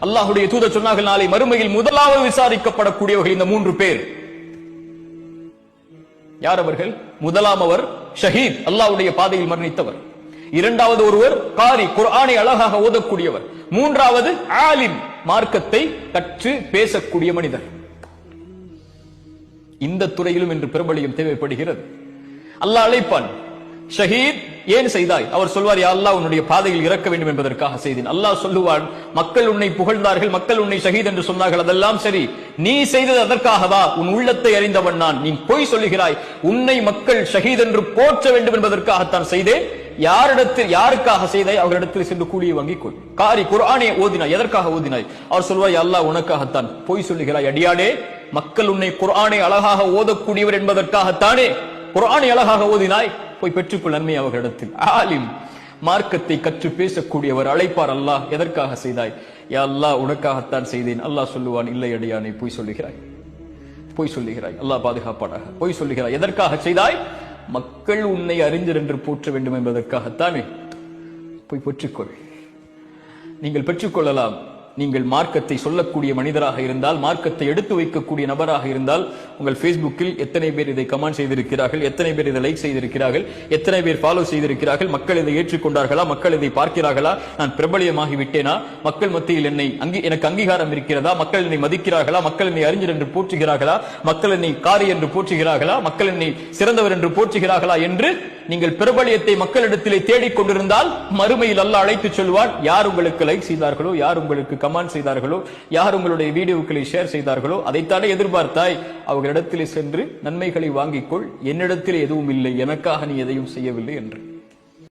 அல்லாஹுடைய தூதர் சொன்னார்கள் நாளை மறுமையில் முதலாவது விசாரிக்கப்படக்கூடியவர்கள் இந்த மூன்று பேர். யார் அவர்கள்? முதலாம் அவர் ஷஹீத் அல்லாஹ்வுடைய பாதையில் மரணித்தவர். இரண்டாவது ஒருவர் காரி குர்ஆனை அழகாக ஓதக்கூடியவர். மூன்றாவது ஆலிம் மார்க்கத்தை கற்று பேசக்கூடிய மனிதர். இந்த துறையிலும் இன்று பிரபலியம் தேவைப்படுகிறது. அல்லாஹ் அழைப்பான் ஷஹீத் ஏன் செய்தாய்? அவர் சொல்வார் யா அல்லாஹ் உன்னுடைய பாதையில் இறக்க வேண்டும் என்பதற்காக செய்தேன். அல்லாஹ் சொல்லுவான் மக்கள் உன்னை புகழ்ந்தார்கள் மக்கள் உன்னை ஷஹீத் என்று சொன்னார்கள் அதெல்லாம் சரி. நீ செய்தது அதற்காகவா உன் உள்ளத்தை அறிந்தவன் நான். நீ பொய் சொல்லுகிறாய். உன்னை மக்கள் ஷஹீத் என்று போற்ற வேண்டும் என்பதற்காகத்தான் செய்தேன். யாரிடத்தில் யாருக்காக செய்தாய்? அவரிடத்தில் சென்று கூலியை வாங்கிக் கொள். காரி குரானே ஓதினாய். எதற்காக ஓதினாய்? அவர் சொல்வாய் அல்லாஹ் உனக்காகத்தான் பொய் சொல்லுகிறாய் அடியாடே மக்கள் உன்னை குரானை அழகாக ஓதக்கூடியவர் என்பதற்காகத்தானே. குரானை அழகாக ஓதினாய். போய் பெற்றுக்கொள் நன்மை அவர்களிடத்தில். ஆலிம் மார்க்கத்தை கற்று பேசக்கூடியவர் அழைப்பார் அல்லாஹ். எதற்காக செய்தாய்? யா அல்லாஹ் உனக்காகத்தான் செய்தேன். அல்லாஹ் சொல்லுவான் இல்லை அடியானை பொய் சொல்லுகிறாய். பொய் சொல்லுகிறாய். அல்லாஹ் பாதுகாப்பாடாக பொய் சொல்லுகிறாய். எதற்காக செய்தாய்? மக்கள் உன்னை அறிஞர் என்று போற்ற வேண்டும் என்பதற்காகத்தானே. போய் பெற்றுக்கொள். நீங்கள் பெற்றுக்கொள்ளலாம். நீங்கள் மார்க்கத்தை சொல்லக்கூடிய மனிதராக இருந்தால் மார்க்கத்தை எடுத்து வைக்கக்கூடிய நபராக இருந்தால் உங்கள் ஃபேஸ்புக்கில் எத்தனை பேர் இதை கமெண்ட் செய்திருக்கிறார்கள் எத்தனை பேர் இதை லைக் செய்திருக்கிறார்கள் எத்தனை பேர் ஃபாலோ செய்திருக்கிறார்கள் மக்கள் இதை ஏற்றுக்கொண்டார்களா மக்கள் இதை பார்க்கிறார்களா நான் பிரபலியமாகி விட்டேனா மக்கள் மத்தியில் என்னை அங்கி எனக்கு அங்கீகாரம் இருக்கிறதா மக்கள் என்னை மதிக்கிறார்களா மக்கள் என்னை அறிஞர் என்று போற்றுகிறார்களா மக்கள் என்னை காரி என்று போற்றுகிறார்களா மக்கள் என்னை சிறந்தவர் என்று போற்றுகிறார்களா என்று நீங்கள் பிரபலியத்தை மக்களிடத்திலே தேடிக் கொண்டிருந்தால் மறுமையில் அல்ல அழைத்துச் சொல்வார் யார் உங்களுக்கு லைக் செய்தார்களோ யார் உங்களுக்கு கமெண்ட் செய்தார்களோ யார் உங்களுடைய வீடியோக்களை ஷேர் செய்தார்களோ அதைத்தானே எதிர்பார்த்தாய். அவர்களிடத்திலே சென்று நன்மைகளை வாங்கிக்கொள். என்னிடத்தில் எதுவும் இல்லை. எனக்காக நீ எதையும் செய்யவில்லை என்று.